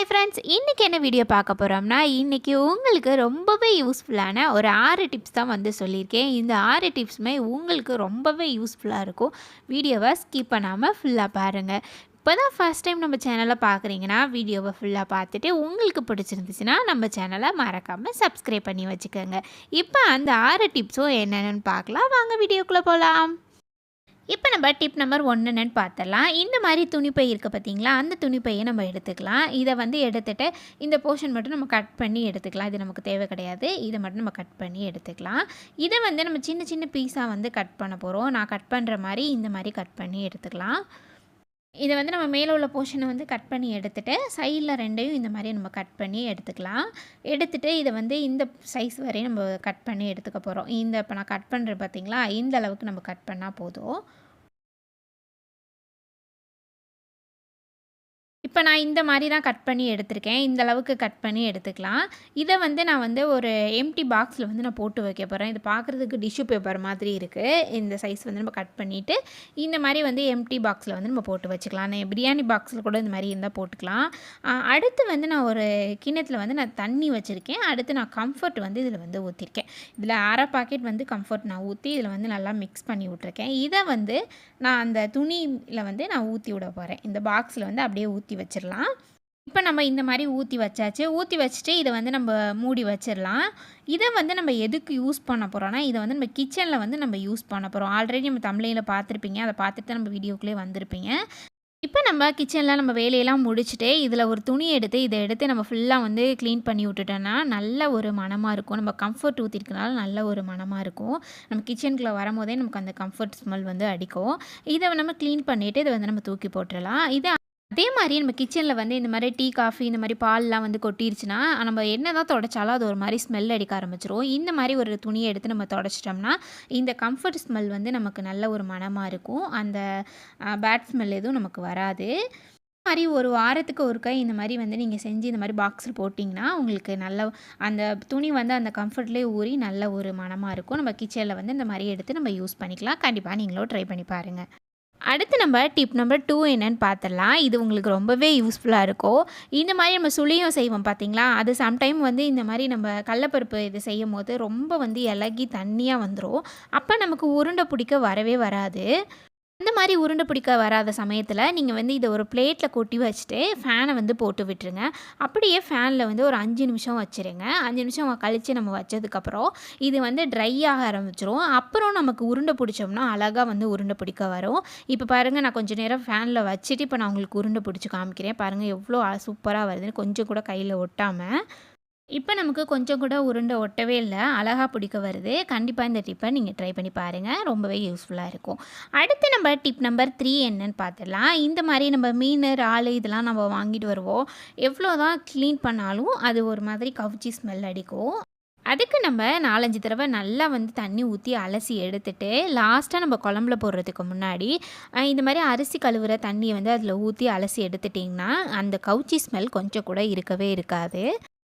Hi friends இன்றைக்கி என்ன video பார்க்க போகிறோம்னா இன்றைக்கி உங்களுக்கு ரொம்பவே யூஸ்ஃபுல்லான ஒரு ஆறு டிப்ஸ் தான் வந்து சொல்லியிருக்கேன். இந்த ஆறு டிப்ஸுமே உங்களுக்கு ரொம்பவே யூஸ்ஃபுல்லாக இருக்கும். வீடியோவை ஸ்கிப் பண்ணாமல் ஃபுல்லாக பாருங்கள் இப்போ தான் ஃபஸ்ட் டைம் நம்ம சேனலை பார்க்குறீங்கன்னா வீடியோவை ஃபுல்லாக பார்த்துட்டு உங்களுக்கு பிடிச்சிருந்துச்சுன்னா நம்ம சேனலை மறக்காமல் சப்ஸ்கிரைப் பண்ணி வச்சுக்கோங்க. இப்போ அந்த ஆறு டிப்ஸும் என்னென்னு பார்க்கலாம். வாங்க வீடியோக்குள்ளே போகலாம் இப்போ நம்ம டிப் நம்பர் ஒன்றுன்னு பார்த்துடலாம் இந்த மாதிரி துணிப்பை இருக்குது பார்த்தீங்களா? அந்த துணிப்பையை நம்ம எடுத்துக்கலாம். இதை வந்து எடுத்துகிட்டு இந்த போர்ஷன் மட்டும் நம்ம கட் பண்ணி எடுத்துக்கலாம். இது நமக்கு தேவை கிடையாது. இதை மட்டும் நம்ம கட் பண்ணி எடுத்துக்கலாம். இதை வந்து நம்ம சின்ன சின்ன பீஸாக வந்து கட் பண்ண போகிறோம் நான் கட் பண்ணுற மாதிரி இந்த மாதிரி கட் பண்ணி எடுத்துக்கலாம். இதை வந்து நம்ம மேலே உள்ள போர்ஷனை வந்து கட் பண்ணி எடுத்துகிட்டு சைடில் ரெண்டையும் இந்த மாதிரி நம்ம கட் பண்ணி எடுத்துக்கலாம். எடுத்துகிட்டு இதை வந்து இந்த சைஸ் வரையும் நம்ம கட் பண்ணி எடுத்துக்க போகிறோம் இந்த இப்போ நான் கட் பண்ணுறேன் பார்த்தீங்களா இந்த அளவுக்கு நம்ம கட் பண்ணால் போதும். இப்போ நான் இந்த மாதிரி தான் கட் பண்ணி எடுத்திருக்கேன். இந்த அளவுக்கு கட் பண்ணி எடுத்துக்கலாம். இதை வந்து நான் வந்து ஒரு எம்டி பாக்ஸில் வந்து நான் போட்டு வைக்க போகிறேன் இது பார்க்குறதுக்கு டிஷ்யூ பேப்பர் மாதிரி இருக்குது இந்த சைஸ் வந்து நம்ம கட் பண்ணிவிட்டு இந்த மாதிரி வந்து எம்டி பாக்ஸில் வந்து நம்ம போட்டு வச்சுக்கலாம். நான் பிரியாணி பாக்ஸில் கூட இந்த மாதிரி இருந்தால் போட்டுக்கலாம். அடுத்து வந்து நான் ஒரு கிண்ணத்தில் வந்து நான் தண்ணி வச்சுருக்கேன். அடுத்து நான் கம்ஃபர்ட் வந்து இதில் வந்து ஊற்றிருக்கேன் இதில் அரை பாக்கெட் வந்து கம்ஃபர்ட் நான் ஊற்றி இதில் வந்து நல்லா மிக்ஸ் பண்ணி விட்ருக்கேன் இதை வந்து நான் அந்த துணியில் வந்து நான் ஊற்றி விட போகிறேன் இந்த பாக்ஸில் வந்து அப்படியே ஊற்றி வச்சிடலாம் இப்போ நம்ம இந்த மாதிரி ஊற்றி வச்சாச்சு. ஊற்றி வச்சுட்டு இதை வந்து நம்ம மூடி வச்சிடலாம் இதை வந்து நம்ம எதுக்கு யூஸ் பண்ண போகிறோன்னா இதை வந்து நம்ம கிச்சனில் வந்து நம்ம யூஸ் பண்ண போகிறோம் ஆல்ரெடி நம்ம தமிழில் பார்த்துருப்பீங்க. அதை பார்த்துட்டு நம்ம வீடியோக்குள்ளே வந்திருப்பீங்க. இப்போ நம்ம கிச்சனில் நம்ம வேலையெல்லாம் முடிச்சுட்டு இதில் ஒரு துணி எடுத்து இதை எடுத்து நம்ம ஃபுல்லாக வந்து க்ளீன் பண்ணி விட்டுட்டோன்னா நல்ல ஒரு மனமாக இருக்கும். நம்ம கம்ஃபர்ட் ஊற்றிருக்கனால நல்ல ஒரு மனமாக இருக்கும். நம்ம கிச்சனுக்குள்ளே வரும்போதே நமக்கு அந்த கம்ஃபர்ட் ஸ்மெல் வந்து அடிக்கும். இதை நம்ம க்ளீன் பண்ணிவிட்டு இதை வந்து நம்ம தூக்கி போட்டுடலாம் இதை அதே மாதிரி நம்ம கிச்சனில் வந்து இந்த மாதிரி டீ காஃபி இந்த மாதிரி பால்லாம் வந்து கொட்டிருச்சுன்னா நம்ம என்ன தான் தொடச்சாலும் அது ஒரு மாதிரி ஸ்மெல் அடிக்க ஆரம்பிச்சிரும். இந்த மாதிரி ஒரு துணியை எடுத்து நம்ம தொடச்சிட்டோம்னா இந்த கம்ஃபர்ட் ஸ்மெல் வந்து நமக்கு நல்ல ஒரு மனமாக இருக்கும். அந்த பேட் ஸ்மெல் எதுவும் நமக்கு வராது. மாதிரி ஒரு வாரத்துக்கு ஒரு கை இந்த மாதிரி வந்து நீங்கள் செஞ்சு இந்த மாதிரி பாக்ஸில் போட்டிங்கன்னா உங்களுக்கு நல்ல அந்த துணி வந்து அந்த கம்ஃபர்ட்லேயே ஊறி நல்ல ஒரு மனமாக இருக்கும். நம்ம கிச்சனில் வந்து இந்த மாதிரி எடுத்து நம்ம யூஸ் பண்ணிக்கலாம். கண்டிப்பாக நீங்களும் ட்ரை பண்ணி பாருங்கள் அடுத்து நம்ம டிப் நம்பர் டூ என்னன்னு பார்த்துடலாம். இது உங்களுக்கு ரொம்பவே யூஸ்ஃபுல்லாக இருக்கும் இந்த மாதிரி நம்ம சுளியும் செய்வோம் பார்த்தீங்களா அது சம்டைம் வந்து இந்த மாதிரி நம்ம கடலப்பருப்பு இது செய்யும் போது ரொம்ப வந்து இலகி தண்ணியாக வந்துடும் அப்போ நமக்கு உருண்டை பிடிக்க வரவே வராது. இந்த மாதிரி உருண்டை பிடிக்க வராத சமயத்தில் நீங்கள் வந்து இதை ஒரு பிளேட்டில் கொட்டி வச்சுட்டு ஃபேனை வந்து போட்டு விட்டுருங்க. அப்படியே ஃபேனில் வந்து ஒரு அஞ்சு நிமிஷம் வச்சுருங்க. அஞ்சு நிமிஷம் கழித்து நம்ம வச்சதுக்கப்புறம் இது வந்து ட்ரை ஆக ஆரம்பிச்சிரும். அப்புறம் நமக்கு உருண்டை பிடிச்சோம்னா அழகாக வந்து உருண்டை பிடிக்க வரும். இப்போ பாருங்கள் நான் கொஞ்சம் நேரம் ஃபேனில் வச்சுட்டு இப்போ நான் உங்களுக்கு உருண்டை பிடிச்சி காமிக்கிறேன். பாருங்கள் எவ்வளோ சூப்பராக வருதுன்னு கொஞ்சம் கூட கையில் ஒட்டாமல் இப்போ நமக்கு கொஞ்சம் கூட உருண்டை ஒட்டவே இல்லை. அழகாக பிடிக்க வருது. கண்டிப்பாக இந்த டிப்பை நீங்கள் ட்ரை பண்ணி பாருங்கள் ரொம்பவே யூஸ்ஃபுல்லாக இருக்கும். அடுத்து நம்ம டிப் நம்பர் த்ரீ என்னன்னு பார்த்துடலாம் இந்த மாதிரி நம்ம மீன் இறால் இதெல்லாம் நம்ம வாங்கிட்டு வருவோம். எவ்வளோ தான் க்ளீன் பண்ணாலும் அது ஒரு மாதிரி கவுச்சி ஸ்மெல் அடிக்கும். அதுக்கு நம்ம நாலஞ்சு தடவை நல்லா வந்து தண்ணி ஊற்றி அலசி எடுத்துட்டு லாஸ்ட்டாக நம்ம குழம்புல போடுறதுக்கு முன்னாடி இந்த மாதிரி அரிசி கழுவுற தண்ணியை வந்து அதில் ஊற்றி அலசி எடுத்துட்டிங்கன்னா அந்த கவுச்சி ஸ்மெல் கொஞ்சம் கூட இருக்கவே இருக்காது.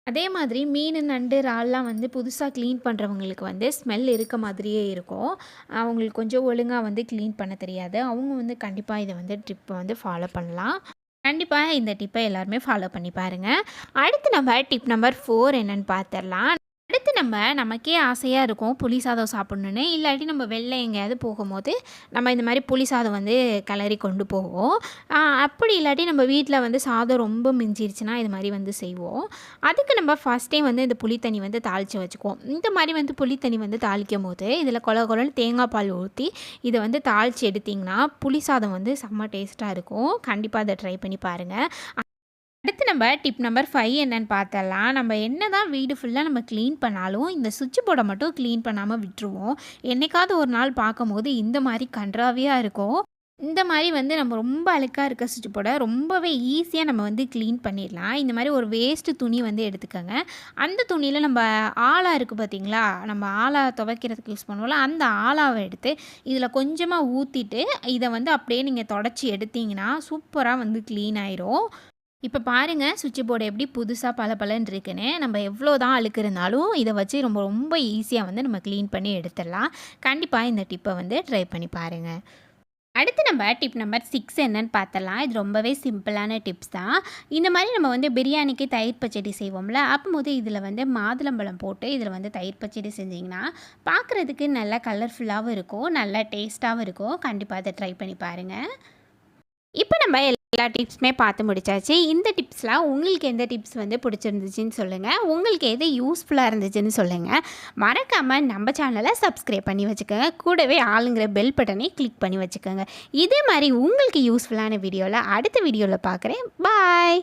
அதே மாதிரி மீன் நண்டு இறால்லாம் வந்து புதுசாக க்ளீன் பண்ணுறவங்களுக்கு வந்து ஸ்மெல் இருக்க மாதிரியே இருக்கும். அவங்களுக்கு கொஞ்சம் ஒழுங்காக வந்து க்ளீன் பண்ண தெரியாது. அவங்க வந்து கண்டிப்பாக இதை வந்து ட்ரிப்பை வந்து ஃபாலோ பண்ணலாம். கண்டிப்பாக இந்த டிப்பை எல்லாருமே ஃபாலோ பண்ணி பாருங்கள் அடுத்து நம்ம டிப் நம்பர் ஃபோர் என்னென்னு பார்த்துடலாம் நம்ம நமக்கே ஆசையாக இருக்கும் புளி சாதம் சாப்பிட்ணுன்னு இல்லாட்டி நம்ம வெளில எங்கேயாவது போகும்போது நம்ம இந்த மாதிரி புளி சாதம் வந்து கிளறி கொண்டு போவோம். அப்படி இல்லாட்டி நம்ம வீட்டில் வந்து சாதம் ரொம்ப மிஞ்சிருச்சுன்னா இது மாதிரி வந்து செய்வோம். அதுக்கு நம்ம ஃபஸ்ட் டைம் வந்து இந்த புளி தண்ணி வந்து தாளித்து வச்சுக்குவோம். இந்த மாதிரி வந்து புளி தண்ணி வந்து தாளிக்கும் போது இதில் கொல கொலன்னு தேங்காய் பால் ஊற்றி இதை வந்து தாளித்து எடுத்திங்கன்னா புளி சாதம் வந்து செம்ம டேஸ்ட்டாக இருக்கும். கண்டிப்பாக அதை ட்ரை பண்ணி பாருங்கள் அடுத்து நம்ம டிப் நம்பர் ஃபைவ் என்னன்னு பார்த்தலாம். நம்ம என்ன தான் வீடு ஃபுல்லாக நம்ம க்ளீன் பண்ணாலும் இந்த சுவிட்ச் போர்டை மட்டும் க்ளீன் பண்ணாமல் விட்டுருவோம். என்றைக்காவது ஒரு நாள் பார்க்கும்போது இந்த மாதிரி கன்றாவியாக இருக்கும். இந்த மாதிரி வந்து நம்ம ரொம்ப அழுக்காக இருக்க சுவிட்ச் போர்டை ரொம்பவே ஈஸியாக நம்ம வந்து க்ளீன் பண்ணிடலாம். இந்த மாதிரி ஒரு வேஸ்ட்டு துணி வந்து எடுத்துக்கோங்க. அந்த துணியில் நம்ம ஆலா இருக்குது பார்த்தீங்களா? நம்ம ஆலா துவைக்கிறதுக்கு யூஸ் பண்ணுவோம்ல அந்த ஆலாவை எடுத்து இதில் கொஞ்சமாக ஊற்றிட்டு இதை வந்து அப்படியே நீங்கள் தொடச்சி எடுத்திங்கன்னா சூப்பராக வந்து க்ளீன் ஆயிரும். இப்போ பாருங்கள் சுவிட்ச் போர்டு எப்படி புதுசாக பல பலன்னு இருக்குன்னு. நம்ம எவ்வளோ தான் அழுக்கு இருந்தாலும் இதை வச்சு ரொம்ப ரொம்ப ஈஸியாக வந்து நம்ம க்ளீன் பண்ணி எடுத்துடலாம். கண்டிப்பாக இந்த டிப்பை வந்து ட்ரை பண்ணி பாருங்கள் அடுத்து நம்ம டிப் நம்பர் சிக்ஸ் என்னன்னு பார்த்தலாம் இது ரொம்பவே சிம்பிளான டிப்ஸ் தான். இந்த மாதிரி நம்ம வந்து பிரியாணிக்கு தயிர் பச்சடி செய்வோம்ல அப்போது இதில் வந்து மாதுளம்பழம் போட்டு இதில் வந்து தயிர் பச்சடி செஞ்சிங்கன்னா பார்க்குறதுக்கு நல்லா கலர்ஃபுல்லாகவும் இருக்கும் நல்லா டேஸ்ட்டாகவும் இருக்கும். கண்டிப்பாக அதை ட்ரை பண்ணி பாருங்கள் இப்போ நம்ம எல்லா டிப்ஸுமே பார்த்து முடிச்சாச்சு. இந்த டிப்ஸ்லாம் உங்களுக்கு எந்த டிப்ஸ் வந்து பிடிச்சிருந்துச்சின்னு சொல்லுங்கள் உங்களுக்கு எது யூஸ்ஃபுல்லாக இருந்துச்சுன்னு சொல்லுங்கள் மறக்காமல் நம்ம சேனலை சப்ஸ்கிரைப் பண்ணி வச்சுக்கோங்க. கூடவே ஆளுங்கிற பெல் பட்டனை கிளிக் பண்ணி வச்சுக்கோங்க. இதே மாதிரி உங்களுக்கு யூஸ்ஃபுல்லான வீடியோவில் அடுத்த வீடியோவில் பார்க்குறேன். பாய்